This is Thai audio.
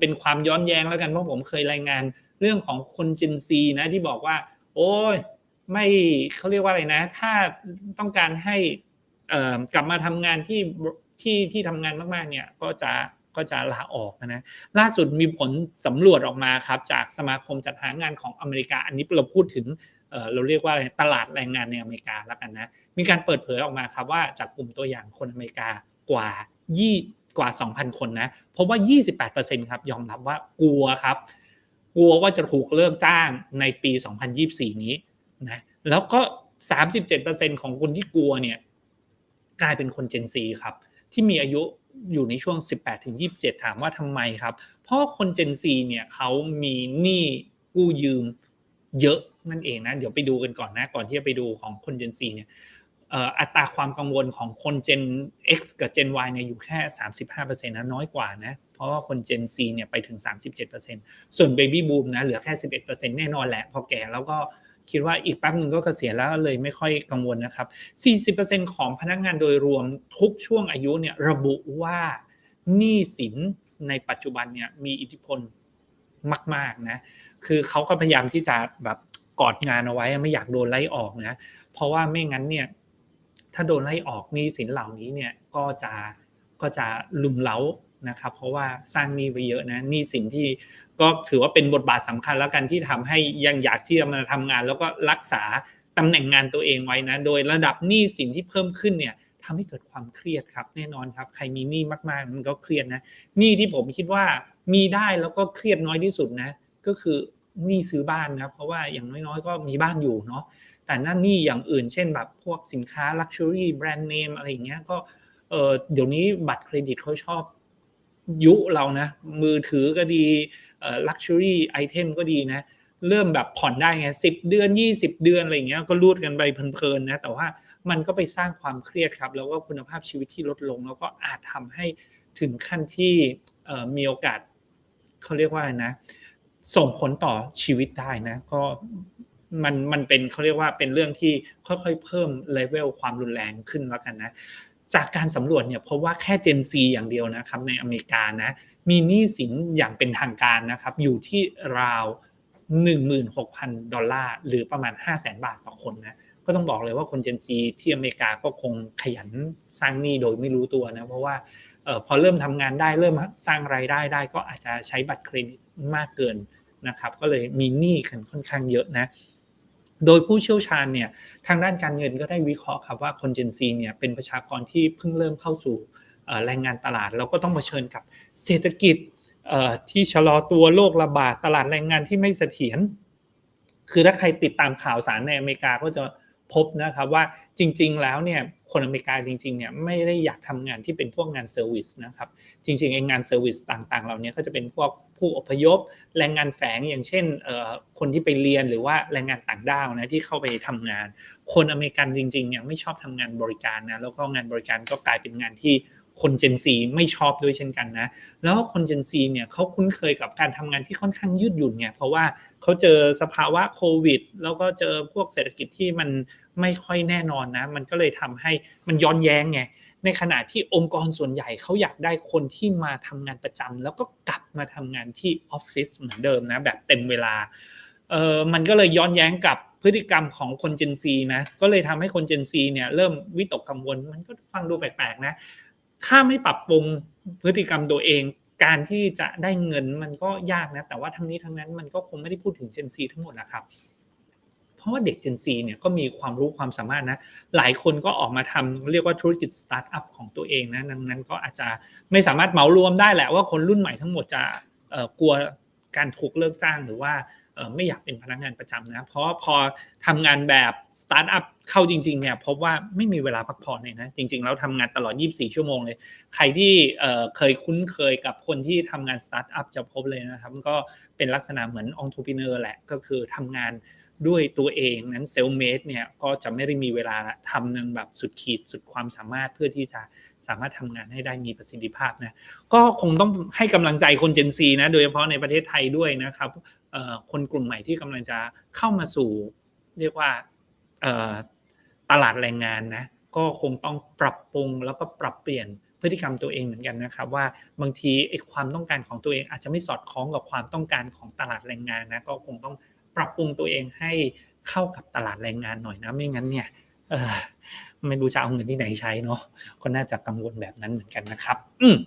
เป็นความย้อนแย้งแล้วกันเพราะผมเคยรายงานเรื่องของคนจินซีนะที่บอกว่า โอ้ยไม่เขาเรียกว่าอะไรนะ ถ้าต้องการให้กลับมาทำงานที่ที่ที่ทำงานมากๆเนี่ยก็จะก็จะลาออกนะล่าสุดมีผลสำรวจออกมาครับ จากสมาคมจัดหางานของอเมริกา อันนี้เราพูดถึงเราเรียกว่าตลาดแรงงานในอเมริกาแล้วกันนะ มีการเปิดเผยออกมาครับว่าจากกลุ่มตัวอย่างคนอเมริกากว่ายี่ กว่า 2,000 คนนะพบว่า 28%ครับยอมรับว่ากลัวครับ กลัวว่าจะถูกเลิกจ้างในปี 2024 นี้นะแล้วก็ 37%ของคนที่กลัวเนี่ยกลายเป็นคนเจนซีครับที่มีอายุอยู่ในช่วง 18-27 ถามว่าทำไมครับ เพราะคนเจนซีเนี่ยเขามีหนี้กู้ยืมเยอะนั่นเองนะ เดี๋ยวไปดูกันก่อนนะ ก่อนที่จะไปดูของคนเจนซีเนี่ย อัตราความกังวลของคน Gen X กับ Gen Y เนี่ยอยู่แค่ 35%นะน้อยกว่านะเพราะว่าคน Gen Z เนี่ยไปถึง 37%ส่วน Baby Boom นะเหลือแค่ 11%แน่นอนแหละ พอแก่แล้วก็คิดว่าอีกแป๊บหนึ่งก็เกษียณแล้วเลยไม่ค่อยกังวลนะครับ 40%ของพนักงานโดยรวมทุกช่วงอายุเนี่ยระบุว่าหนี้สินในปัจจุบันเนี่ยมีอิทธิพลมากๆนะ คือเขาก็พยายามที่จะแบบกอดงานเอาไว้ไม่อยากโดนไล่ออกนะ เพราะว่าไม่งั้นเนี่ย ถ้าโดนไล่ออกหนี้สินเหล่านี้เนี่ยก็จะก็จะลุมเล้านะครับ เพราะว่าสร้างหนี้ไปเยอะนะหนี้สินที่ก็ถือว่าเป็นบทบาทสำคัญแล้วกันที่ทำให้ยังอยากที่จะมาทำงาน แล้วก็รักษาตำแหน่งงานตัวเองไว้นะโดยระดับหนี้สินที่เพิ่มขึ้นเนี่ยทำให้เกิดความเครียดครับแน่นอนครับ ใครมีหนี้มากๆมันก็เครียดนะหนี้ที่ผมคิดว่ามีได้แล้วก็เครียดน้อยที่สุดนะ ก็คือ หนี้ซื้อบ้านนะเพราะว่าอย่างน้อยๆ ก็มีบ้านอยู่เนาะแต่นั่นหนี่อย่างอื่นเช่นแบบพวกสินค้าลักชัวรี่แบรนด์เนมอะไรอย่างเงี้ยก็เออเดี๋ยวนี้บัตรเครดิตเขาชอบยุเรานะ มือถือก็ดีเออลักชัวรี่ไอเทมก็ดีนะ เริ่มแบบผ่อนได้ไงสิบเดือนยี่สิบเดือนอะไรเงี้ยก็รูดกันไปเพลินๆนะแต่ว่ามันก็ไปสร้างความเครียดครับ แล้วก็คุณภาพชีวิตที่ลดลง แล้วก็อาจทำให้ถึงขั้นที่มีโอกาสเขาเรียกว่าอะไรนะ ส่งผลต่อชีวิตได้นะก็มันมันเป็นเขาเรียกว่าเป็นเรื่องที่ค่อยๆเพิ่มเลเวลความรุนแรงขึ้นแล้วกันนะจากการสำรวจเนี่ยพบว่าแค่ Gen Z อย่างเดียวนะครับในอเมริกานะมีหนี้สินอย่างเป็นทางการนะครับอยู่ที่ราว 16,000 ดอลลาร์หรือประมาณ 500,000 บาทต่อคนนะก็ต้องบอกเลยว่าคน Gen Z ที่อเมริกาก็คงขยันสร้างหนี้โดยไม่รู้ตัวนะเพราะว่าพอเริ่มทำงานได้เริ่มสร้างรายได้ได้ก็อาจจะใช้บัตรเครดิต มากเกินนะครับ ก็เลยมีหนี้กันค่อนข้างเยอะนะ โดยผู้เชี่ยวชาญเนี่ยทางด้านการเงินก็ได้วิเคราะห์ครับว่าคนเจนซีเนี่ยเป็นประชากรที่เพิ่งเริ่มเข้าสู่แรงงานตลาดแล้วก็ต้องเผชิญกับเศรษฐกิจที่ชะลอตัวโรคระบาดตลาดแรงงานที่ไม่เสถียรคือถ้าใครติดตามข่าวสารในอเมริกาก็จะ พบนะครับว่าจริง ๆ แล้วเนี่ยคนอเมริกาจริงๆเนี่ยไม่ได้อยากทำงานที่เป็นพวกงานเซอร์วิสนะครับจริงๆเองงานเซอร์วิสต่างๆ เหล่านี้ก็จะเป็นพวกผู้อพยพ แรงงานแฝงอย่างเช่นคนที่ไปเรียนหรือว่าแรงงานต่างด้าวนะที่เข้าไปทำงาน คนอเมริกันจริงๆเนี่ยไม่ชอบทำงานบริการนะแล้วก็งานบริการก็กลายเป็นงานที่ คนเจนซีไม่ชอบด้วยเช่นกันนะ แล้วคนเจนซีเนี่ยเขาคุ้นเคยกับการทำงานที่ค่อนข้างยืดหยุ่นเนี่ยเพราะว่าเขาเจอสภาวะโควิด แล้วก็เจอพวกเศรษฐกิจที่มันไม่ค่อยแน่นอนนะ มันก็เลยทำให้มันย้อนแย้งไงในขณะที่องค์กรส่วนใหญ่เขาอยากได้คนที่มาทำงานประจำแล้วก็กลับมาทำงานที่ออฟฟิศเหมือนเดิมนะแบบเต็มเวลาเออมันก็เลยย้อนแย้งกับพฤติกรรมของคนเจนซีนะก็เลยทำให้คนเจนซีเนี่ยเริ่มวิตกกังวลมันก็ฟังดูแปลกๆนะ ถ้าไม่ปรับปรุงพฤติกรรมตัวเอง การที่จะได้เงินมันก็ยากนะ แต่ว่าทั้งนี้ทั้งนั้นมันก็คงไม่ได้พูดถึงเจนซีทั้งหมดนะครับ เพราะว่าเด็ก Gen Z เนี่ยก็มีความรู้ความสามารถนะ หลายคนก็ออกมาทำเรียกว่าธุรกิจสตาร์ทอัพของตัวเองนะ ดังนั้นก็อาจจะไม่สามารถเหมารวมได้แหละว่าคนรุ่นใหม่ทั้งหมดจะกลัวการถูกเลิกจ้างหรือว่า ไม่อยากเป็นพนักงานประจำนะ เพราะพอทำงานแบบสตาร์ทอัพเข้าจริงๆเนี่ยพบว่าไม่มีเวลาพักผ่อนเลยนะ จริง ๆ แล้วทำงานตลอด 24 ชั่วโมงเลย ใครที่เคยคุ้นเคยกับคนที่ทำงานสตาร์ทอัพจะพบเลยนะครับก็เป็นลักษณะเหมือนองค์ทูปิเนอร์แหละก็คือทำงานด้วยตัวเองนั้นเซลเมดเนี่ยก็จะไม่ได้มีเวลาทำนึงแบบสุดขีดสุดความสามารถเพื่อที่จะสามารถทำงานให้ได้มีประสิทธิภาพนะก็คงต้องให้กำลังใจคนเจนซีนะโดยเฉพาะในประเทศไทยด้วยนะครับ คนกลุ่มใหม่ที่กำลังจะเข้ามาสู่ เรียกว่าตลาดแรงงานนะก็คงต้องปรับปรุงแล้วก็ปรับเปลี่ยนพฤติกรรมตัวเองเหมือนกันนะครับ ว่าบางทีไอ้ความต้องการของตัวเองอาจจะไม่สอดคล้องกับความต้องการของตลาดแรงงานนะก็คงต้องปรับปรุงตัวเองให้เข้ากับตลาดแรงงานหน่อยนะไม่งั้นเนี่ยไม่รู้จะเอาเงินที่ไหนใช้เนาะก็น่าจะกังวลแบบนั้นเหมือนกันนะครับ อื